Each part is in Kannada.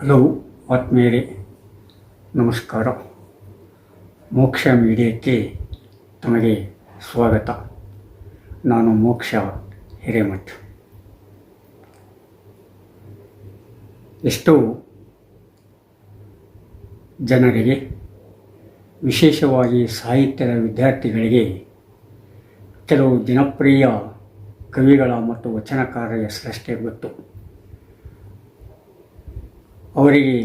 ಹಲೋ ಆತ್ಮೀಯರೇ, ನಮಸ್ಕಾರ. ಮೋಕ್ಷ ಮೀಡಿಯಕ್ಕೆ ತಮಗೆ ಸ್ವಾಗತ. ನಾನು ಮೋಕ್ಷ ಹಿರೇಮಠ್. ಎಷ್ಟೋ ಜನರಿಗೆ, ವಿಶೇಷವಾಗಿ ಸಾಹಿತ್ಯದ ವಿದ್ಯಾರ್ಥಿಗಳಿಗೆ, ಕೆಲವು ಜನಪ್ರಿಯ ಕವಿಗಳ ಮತ್ತು ವಚನಕಾರರ ಹೆಸರಷ್ಟೇ ಗೊತ್ತು. ಅವರಿಗೆ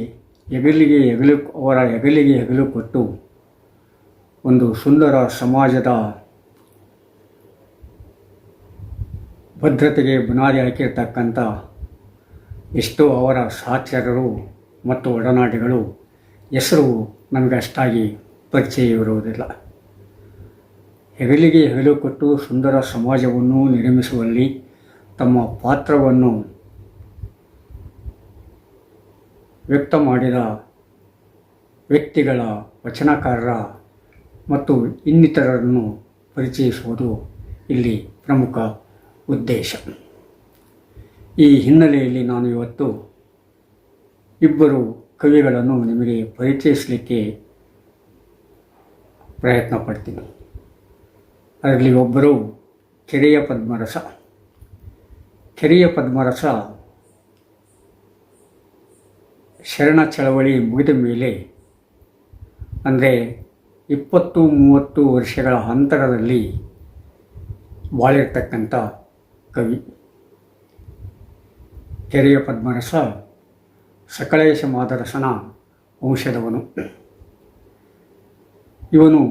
ಹೆಗಲಿಗೆ ಹೆಗಲು, ಅವರ ಹೆಗಲಿಗೆ ಹೆಗಲು ಕೊಟ್ಟು ಒಂದು ಸುಂದರ ಸಮಾಜದ ಭದ್ರತೆಗೆ ಬುನಾದಿ ಹಾಕಿರ್ತಕ್ಕಂಥ ಎಷ್ಟೋ ಅವರ ಸಹಚರರು ಮತ್ತು ಒಡನಾಡಿಗಳು ಹೆಸರು ನಮಗೆ ಅಷ್ಟಾಗಿ ಪರಿಚಯ ಇರುವುದಿಲ್ಲ. ಹೆಗಲಿಗೆ ಹೆಗಲು ಕೊಟ್ಟು ಸುಂದರ ಸಮಾಜವನ್ನು ನಿರ್ಮಿಸುವಲ್ಲಿ ತಮ್ಮ ಪಾತ್ರವನ್ನು ವ್ಯಕ್ತ ಮಾಡಿದ ವ್ಯಕ್ತಿಗಳ ವಚನಕಾರರ ಮತ್ತು ಇನ್ನಿತರರನ್ನು ಪರಿಚಯಿಸುವುದು ಇಲ್ಲಿ ಪ್ರಮುಖ ಉದ್ದೇಶ. ಈ ಹಿನ್ನೆಲೆಯಲ್ಲಿ ನಾನು ಇವತ್ತು ಇಬ್ಬರು ಕವಿಗಳನ್ನು ನಿಮಗೆ ಪರಿಚಯಿಸಲಿಕ್ಕೆ ಪ್ರಯತ್ನ ಪಡ್ತೀನಿ. ಅದರಲ್ಲಿ ಒಬ್ಬರು ಕೆರೆಯ ಪದ್ಮರಸ. ಕೆರೆಯ ಪದ್ಮರಸ ಶರಣ ಚಳವಳಿ ಮುಗಿದ ಮೇಲೆ, ಅಂದರೆ ಇಪ್ಪತ್ತು ಮೂವತ್ತು ವರ್ಷಗಳ ಅಂತರದಲ್ಲಿ ಬಾಳಿರ್ತಕ್ಕಂಥ ಕವಿ ಕೆರೆಯ ಪದ್ಮರಸ ಸಕಲೇಶ ಮಾದರಸನ ವಂಶದವನು. ಇವನು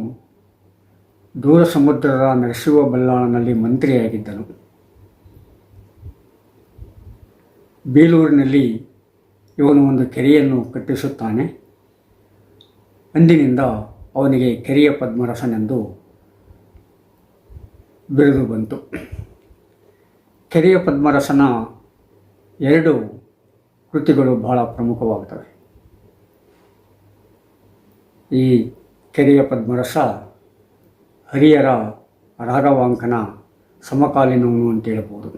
ದೂರ ಸಮುದ್ರದ ನರಸಿಂಹ ಬಲ್ಲಾಳನಲ್ಲಿ ಮಂತ್ರಿಯಾಗಿದ್ದನು. ಬೇಲೂರಿನಲ್ಲಿ ಇವನು ಒಂದು ಕೆರೆಯನ್ನು ಕಟ್ಟಿಸುತ್ತಾನೆ. ಅಂದಿನಿಂದ ಅವನಿಗೆ ಕೆರೆಯ ಪದ್ಮರಸನೆಂದು ಬಿರುದು ಬಂತು. ಕೆರೆಯ ಪದ್ಮರಸನ ಎರಡು ಕೃತಿಗಳು ಬಹಳ ಪ್ರಮುಖವಾಗುತ್ತವೆ ಈ ಕೆರೆಯ ಪದ್ಮರಸ ಹರಿಯರ ರಾಘವಾಂಕನ ಸಮಕಾಲೀನವನು ಅಂತ ಹೇಳ್ಬೋದು.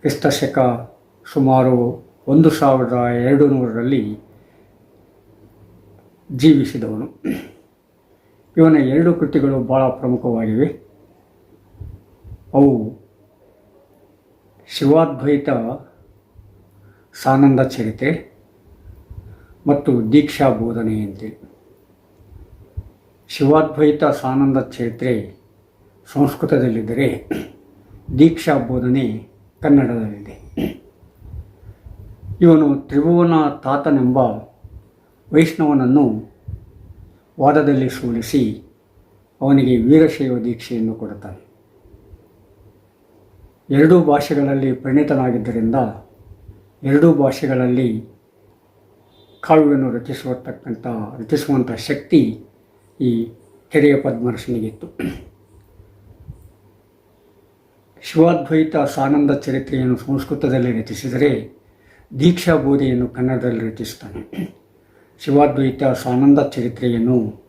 ಕ್ರಿಸ್ತಶಕ ಸುಮಾರು ಒಂದು ಸಾವಿರದ ಎರಡು ನೂರರಲ್ಲಿ ಜೀವಿಸಿದವನು. ಇವನ ಎರಡು ಕೃತಿಗಳು ಭಾಳ ಪ್ರಮುಖವಾಗಿವೆ. ಅವು ಶಿವಾದ್ವೈತ, ಸಾನಂದ ಚರಿತೆ ಮತ್ತು ದೀಕ್ಷಾ ಬೋಧನೆ ಅಂತೇಳಿ ಶಿವಾದ್ವೈತ, ಸಾನಂದ ಚರಿತ್ರೆ ಸಂಸ್ಕೃತದಲ್ಲಿದ್ದರೆ ದೀಕ್ಷಾ ಬೋಧನೆ ಕನ್ನಡದಲ್ಲಿದೆ. ಇವನು ತ್ರಿಭುವನ ತಾತನೆಂಬ ವೈಷ್ಣವನನ್ನು ವಾದದಲ್ಲಿ ಸೋಲಿಸಿ ಅವನಿಗೆ ವೀರಶೈವ ದೀಕ್ಷೆಯನ್ನು ಕೊಡುತ್ತಾನೆ. ಎರಡೂ ಭಾಷೆಗಳಲ್ಲಿ ಪರಿಣಿತನಾಗಿದ್ದರಿಂದ ಎರಡೂ ಭಾಷೆಗಳಲ್ಲಿ ಕಾವ್ಯವನ್ನು ರಚಿಸುವತಕ್ಕಂಥ, ರಚಿಸುವಂಥ ಶಕ್ತಿ ಈ ಕೆರೆಯ ಪದ್ಮರ್ಷನಿಗಿತ್ತು. ಶಿವಾದ್ವೈತ ಸಾನಂದ ಚರಿತ್ರೆಯನ್ನು ಸಂಸ್ಕೃತದಲ್ಲಿ ರಚಿಸಿದರೆ ದೀಕ್ಷಾ ಬೋಧೆಯನ್ನು ಕನ್ನಡದಲ್ಲಿ ರಚಿಸ್ತಾನೆ. ಶಿವಾದ್ವೈತ ಸಾನಂದ ಚರಿತ್ರೆಯನ್ನು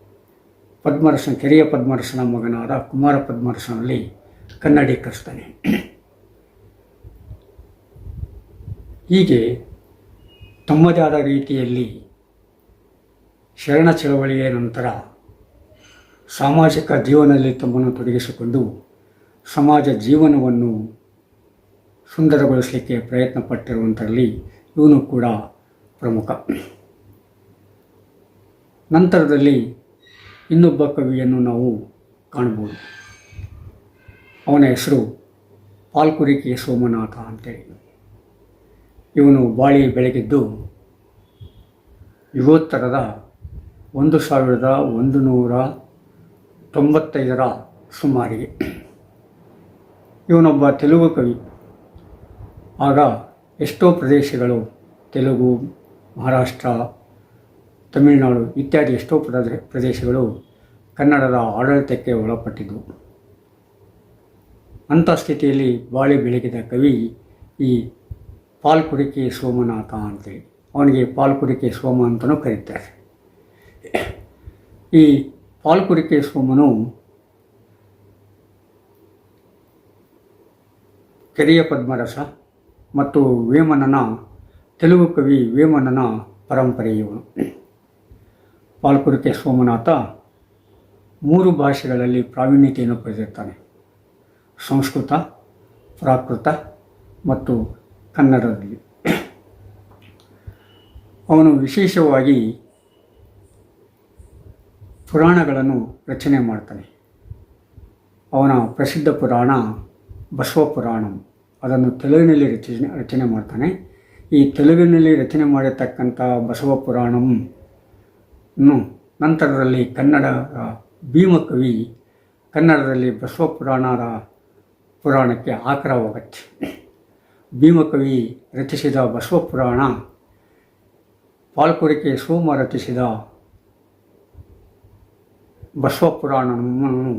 ಪದ್ಮರಸನ, ಕೆರೆಯ ಪದ್ಮರಸನ ಮಗನಾದ ಕುಮಾರ ಪದ್ಮರಸನಲ್ಲಿ ಕನ್ನಡೀಕರಿಸ್ತಾನೆ. ಹೀಗೆ ತಮ್ಮದೇ ಆದ ರೀತಿಯಲ್ಲಿ ಶರಣ ಚಳವಳಿಯ ನಂತರ ಸಾಮಾಜಿಕ ಜೀವನದಲ್ಲಿ ತಮ್ಮನ್ನು ತೊಡಗಿಸಿಕೊಂಡು ಸಮಾಜ ಜೀವನವನ್ನು ಸುಂದರಗೊಳಿಸಲಿಕ್ಕೆ ಪ್ರಯತ್ನ ಪಟ್ಟಿರುವಂಥರಲ್ಲಿ ಇವನು ಕೂಡ ಪ್ರಮುಖ. ನಂತರದಲ್ಲಿ ಇನ್ನೊಬ್ಬ ಕವಿಯನ್ನು ನಾವು ಕಾಣ್ಬೋದು ಅವನ ಹೆಸರು ಪಾಲ್ಕುರಿಕೆ ಸೋಮನಾಥ ಅಂತೇಳಿ. ಇವನು ಬಾಳಿ ಬೆಳಗಿದ್ದು ಯುಗೋತ್ತರದ ಒಂದು ಸಾವಿರದ ಒಂದು ನೂರ ತೊಂಬತ್ತೈದರ ಸುಮಾರಿಗೆ. ಇವನೊಬ್ಬ ತೆಲುಗು ಕವಿ. ಆಗ ಎಷ್ಟೋ ಪ್ರದೇಶಗಳು, ತೆಲುಗು, ಮಹಾರಾಷ್ಟ್ರ, ತಮಿಳುನಾಡು ಇತ್ಯಾದಿ ಎಷ್ಟೋ ಪ್ರದೇ, ಪ್ರದೇಶಗಳು ಕನ್ನಡದ ಆಡಳಿತಕ್ಕೆ ಒಳಪಟ್ಟಿದ್ದವು ಅಂಥ ಸ್ಥಿತಿಯಲ್ಲಿ ಬಾಳಿ ಬೆಳಗಿದ ಕವಿ ಈ ಪಾಲ್ಕುರಿಕೆ ಸೋಮನಾಥ ಅಂತೇಳಿ. ಅವನಿಗೆ ಪಾಲ್ಕುರಿಕೆ ಸೋಮ ಅಂತಲೂ ಕರೀತಾರೆ. ಈ ಪಾಲ್ಕುರಿಕೆ ಸೋಮನು ಕೆರೆಯ ಪದ್ಮರಸ ಮತ್ತು ವೇಮನನ, ತೆಲುಗು ಕವಿ ವೇಮನನ ಪರಂಪರೆಯವನು ಪಾಲ್ಕುರಿಕೆ ಸೋಮನಾಥ ಮೂರು ಭಾಷೆಗಳಲ್ಲಿ ಪ್ರಾವೀಣ್ಯತೆಯನ್ನು ಪಡೆದಿರ್ತಾನೆ. ಸಂಸ್ಕೃತ, ಪ್ರಾಕೃತ ಮತ್ತು ಕನ್ನಡದಲ್ಲಿ. ಅವನು ವಿಶೇಷವಾಗಿ ಪುರಾಣಗಳನ್ನು ರಚನೆ ಮಾಡ್ತಾನೆ. ಅವನ ಪ್ರಸಿದ್ಧ ಪುರಾಣ ಬಸವ ಪುರಾಣಂ. ಅದನ್ನು ತೆಲುಗಿನಲ್ಲಿ ರಚಿಸಿ ರಚನೆ ಮಾಡ್ತಾನೆ. ಈ ತೆಲುಗಿನಲ್ಲಿ ರಚನೆ ಮಾಡಿರ್ತಕ್ಕಂಥ ಬಸವ ಪುರಾಣಂ ನಂತರದಲ್ಲಿ ಕನ್ನಡ ಭೀಮಕವಿ ಕನ್ನಡದಲ್ಲಿ ಬಸವ ಪುರಾಣದ ಪುರಾಣಕ್ಕೆ ಆಕರವಾಗತ್ತೆ. ಭೀಮಕವಿ ರಚಿಸಿದ ಬಸವ ಪುರಾಣ, ಪಾಲ್ಕುರಿಕೆ ಸೋಮ ರಚಿಸಿದ ಬಸವ ಪುರಾಣವನ್ನು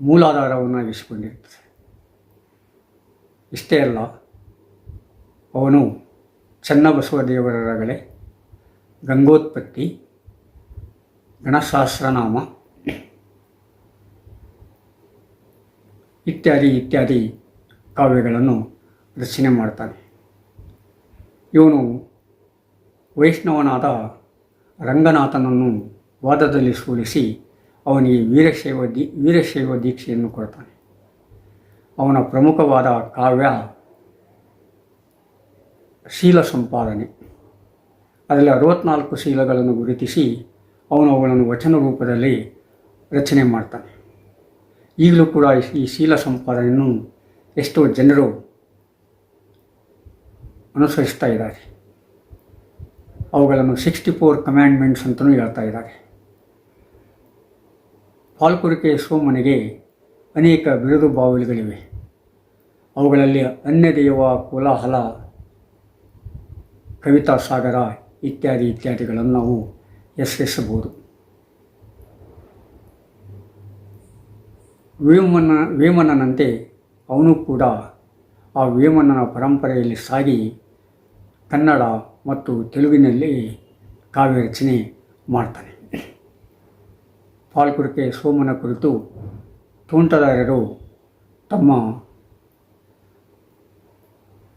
ಮೂಲಾಧಾರವನ್ನಾಗಿಸಿಕೊಂಡಿರುತ್ತದೆ ಇಷ್ಟೇ ಅಲ್ಲ, ಅವನು ಚನ್ನಬಸವದೇವರಗಳೇ ಗಂಗೋತ್ಪತ್ತಿ ಗಣಶಾಸ್ತ್ರನಾಮ ಇತ್ಯಾದಿ ಇತ್ಯಾದಿ ಕಾವ್ಯಗಳನ್ನು ರಚನೆ ಮಾಡ್ತಾನೆ. ಇವನು ವೈಷ್ಣವನಾದ ರಂಗನಾಥನನ್ನು ವಾದದಲ್ಲಿ ಸೋಲಿಸಿ ಅವನಿಗೆ ವೀರಶೈವ ದೀ, ವೀರಶೈವ ದೀಕ್ಷೆಯನ್ನು ಕೊಡ್ತಾನೆ. ಅವನ ಪ್ರಮುಖವಾದ ಕಾವ್ಯ ಶೀಲ ಸಂಪಾದನೆ. ಅದರಲ್ಲಿ ಅರವತ್ನಾಲ್ಕು ಶೀಲಗಳನ್ನು ಗುರುತಿಸಿ ಅವನು ಅವುಗಳನ್ನು ವಚನ ರೂಪದಲ್ಲಿ ರಚನೆ ಮಾಡ್ತಾನೆ. ಈಗಲೂ ಕೂಡ ಈ ಶೀಲ ಸಂಪಾದನೆಯನ್ನು ಎಷ್ಟೋ ಜನರು ಅನುಸರಿಸ್ತಾ ಇದ್ದಾರೆ. ಅವುಗಳನ್ನು ಸಿಕ್ಸ್ಟಿ ಫೋರ್ ಕಮ್ಯಾಂಡ್ಮೆಂಟ್ಸ್ ಅಂತಲೂ ಹೇಳ್ತಾ ಇದ್ದಾರೆ. ಪಾಲ್ಕುರಿಕೆ ಸೋಮನಿಗೆ ಅನೇಕ ಬಿರುದು ಬಾವಲಿಗಳಿವೆ. ಅವುಗಳಲ್ಲಿ ಅನ್ಯದೇವ ಕೋಲಾಹಲ, ಕವಿತಾ ಸಾಗರ ಇತ್ಯಾದಿ ಇತ್ಯಾದಿಗಳನ್ನು ನಾವು ಹೆಸರಿಸಬಹುದು. ವೇಮನ, ವೇಮನನಂತೆ ಅವನು ಕೂಡ ಆ ವೇಮನನ ಪರಂಪರೆಯಲ್ಲಿ ಸಾಗಿ ಕನ್ನಡ ಮತ್ತು ತೆಲುಗಿನಲ್ಲಿ ಕಾವ್ಯ ರಚನೆ ಮಾಡ್ತಾನೆ. ಪಾಲ್ಕುರಿಕೆ ಸೋಮನ ಕುರಿತು ತೋಂಟದಾರರು ತಮ್ಮ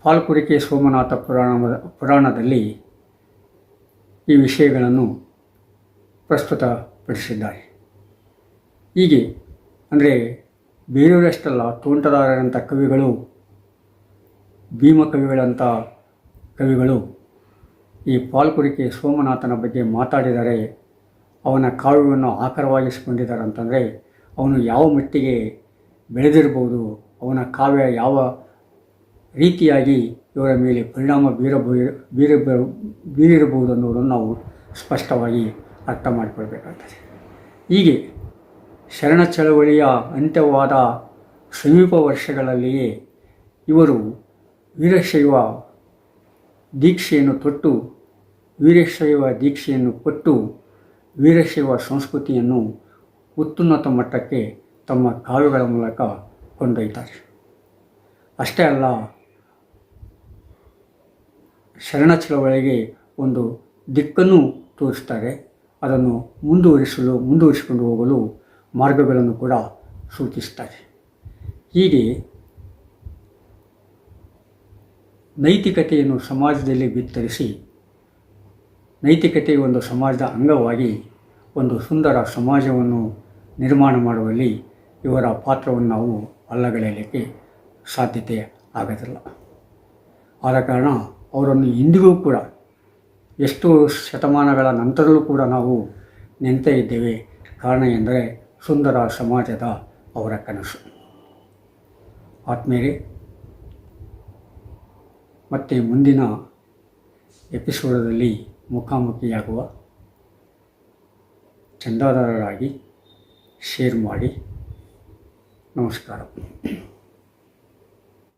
ಪಾಲ್ಕುರಿಕೆ ಸೋಮನಾಥ ಪುರಾಣ ಪುರಾಣದಲ್ಲಿ ಈ ವಿಷಯಗಳನ್ನು ಪ್ರಸ್ತುತಪಡಿಸಿದ್ದಾರೆ. ಹೀಗೆ ಅಂದರೆ ಬೇರೆಯವರಷ್ಟಲ್ಲ ತೋಂಟದಾರರಂಥ ಕವಿಗಳು, ಭೀಮ ಕವಿಗಳಂಥ ಕವಿಗಳು ಈ ಪಾಲ್ಕುರಿಕೆ ಸೋಮನಾಥನ ಬಗ್ಗೆ ಮಾತಾಡಿದರೆ ಅವನ ಕಾವ್ಯವನ್ನು ಆಕರವಾಗಿಸಿಕೊಂಡಿದ್ದಾರೆ ಅಂತಂದರೆ ಅವನು ಯಾವ ಮಟ್ಟಿಗೆ ಬೆಳೆದಿರ್ಬೋದು, ಅವನ ಕಾವ್ಯ ಯಾವ ರೀತಿಯಾಗಿ ಇವರ ಮೇಲೆ ಪರಿಣಾಮ ಬೀರಬಹುದು ಬೀರ ಬೀರಿರಬಹುದು ಅನ್ನೋದನ್ನು ನಾವು ಸ್ಪಷ್ಟವಾಗಿ ಅರ್ಥ ಮಾಡಿಕೊಳ್ಬೇಕಾಗ್ತದೆ. ಹೀಗೆ ಶರಣ ಚಳವಳಿಯ ಅಂತ್ಯವಾದ ಸಮೀಪ ವರ್ಷಗಳಲ್ಲಿಯೇ ಇವರು ವೀರಶೈವ ದೀಕ್ಷೆಯನ್ನು ತೊಟ್ಟು, ವೀರಶೈವ ದೀಕ್ಷೆಯನ್ನು ಕೊಟ್ಟು ವೀರಶೈವ ಸಂಸ್ಕೃತಿಯನ್ನು ಉತ್ತುನ್ನತ ಮಟ್ಟಕ್ಕೆ ತಮ್ಮ ಕಾವ್ಯಗಳ ಮೂಲಕ ಕೊಂಡೊಯ್ತಾರೆ ಅಷ್ಟೇ ಅಲ್ಲ ಶರಣ ಚಳವಳಿಗೆ ಒಂದು ದಿಕ್ಕನ್ನು ತೋರಿಸ್ತಾರೆ. ಅದನ್ನು ಮುಂದುವರಿಸಲು, ಮುಂದುವರಿಸಿಕೊಂಡು ಹೋಗಲು ಮಾರ್ಗಗಳನ್ನು ಕೂಡ ಸೂಚಿಸ್ತಾರೆ. ಹೀಗೆ ನೈತಿಕತೆಯನ್ನು ಸಮಾಜದಲ್ಲಿ ಬಿತ್ತರಿಸಿ ನೈತಿಕತೆ ಒಂದು ಸಮಾಜದ ಅಂಗವಾಗಿ ಒಂದು ಸುಂದರ ಸಮಾಜವನ್ನು ನಿರ್ಮಾಣ ಮಾಡುವಲ್ಲಿ ಇವರ ಪಾತ್ರವನ್ನು ನಾವು ಅಲ್ಲಗಳೆಯಲಿಕ್ಕೆ ಸಾಧ್ಯತೆ ಆಗೋದಿಲ್ಲ. ಆದ ಕಾರಣ ಅವರನ್ನು ಇಂದಿಗೂ ಕೂಡ ಎಷ್ಟು ಶತಮಾನಗಳ ನಂತರವೂ ಕೂಡ ನಾವು ನಿಂತೇ ಇದ್ದೇವೆ. ಕಾರಣ ಎಂದರೆ ಸುಂದರ ಸಮಾಜದ ಅವರ ಕನಸು. ಆತ್ಮೀಯರೇ, ಮತ್ತು ಮುಂದಿನ ಎಪಿಸೋಡದಲ್ಲಿ ಮುಖಾಮುಖಿಯಾಗುವ ಚಂದಾದಾರರಾಗಿ ಶೇರ್ ಮಾಡಿ. ನಮಸ್ಕಾರ.